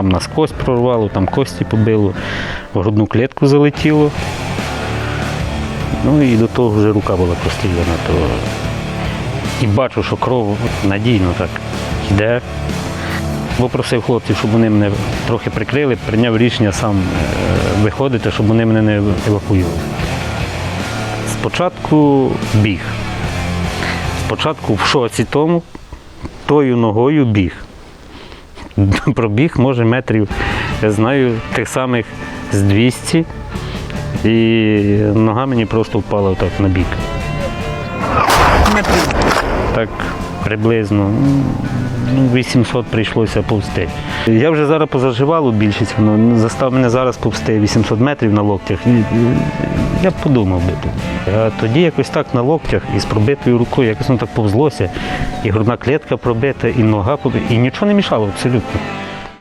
там наскось прорвало, там кості побило, в грудну клітку залетіло. Ну і до того вже рука була простріляна. То... І бачу, що кров надійно так йде. Попросив хлопців, щоб вони мене трохи прикрили, прийняв рішення сам е, виходити, щоб вони мене не евакуювали. Спочатку біг. Спочатку в шоці тому, тою ногою біг. Пробіг, може, метрів, я знаю, тих самих з 200. І нога мені просто впала так на бік. Так приблизно ну, 800 прийшлося повсти. Я вже зараз позаживало більшість, воно застав мене зараз повсти 800 метрів на локтях. Я б подумав би. А тоді якось так на локтях і з пробитою рукою, якось воно так повзлося. І грудна клітка пробита, і нога побита, і нічого не мішало абсолютно.